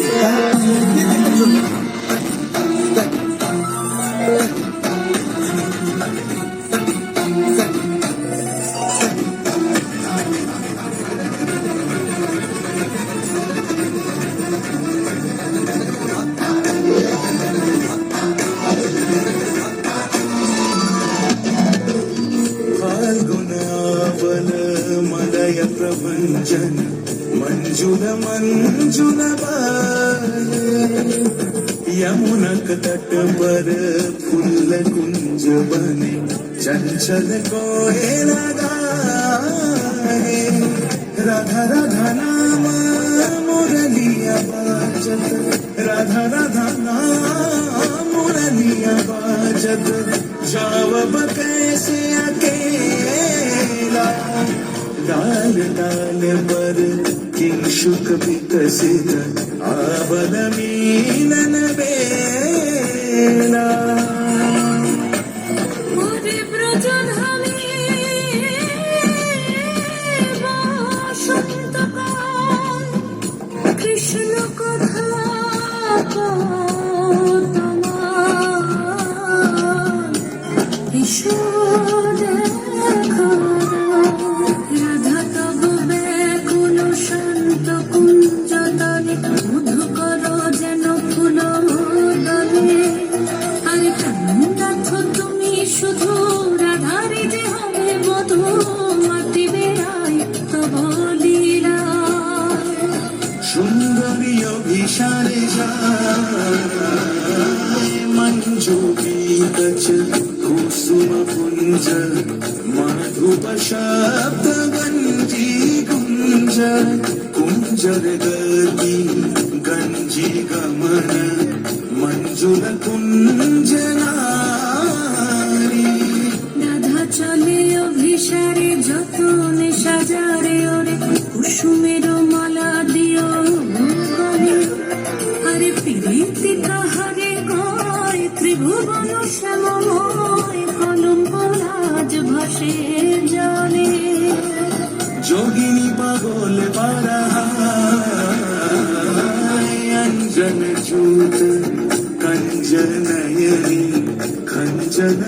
Yeah. मलय प्रभञ्जन मञ्जुल मञ्जुल यमुनक तट पर फुल्ल कुञ्ज बने चञ्चल कोहे लगाए राधा राधा नाम मुरलिया बाजत। राधा राधा नाम मुरलिया बाजत। जावब कैसे अकेला ತಾಲತಾಲವರ ಕಿಂಶುಕ पर ಆವದ विकसित ಬೇಡ मीलन কথা তোমার সুন্দরী অভিসারে যায়। মঞ্জু গীতচ কুসুম পুঞ্জ মাধুপ শব্দ গঞ্জি কুঞ্জ কুঞ্জর গতি গঞ্জি গমন মঞ্জুল কুঞ্জ আরে প্রীতি কাহারে কয় ত্রিভুবন শ্যামময়, কলম্ব রাজ ভাসে জানে। যোগিনী পাগল পারা অঞ্জন চূত কঞ্জনয়নি খঞ্জন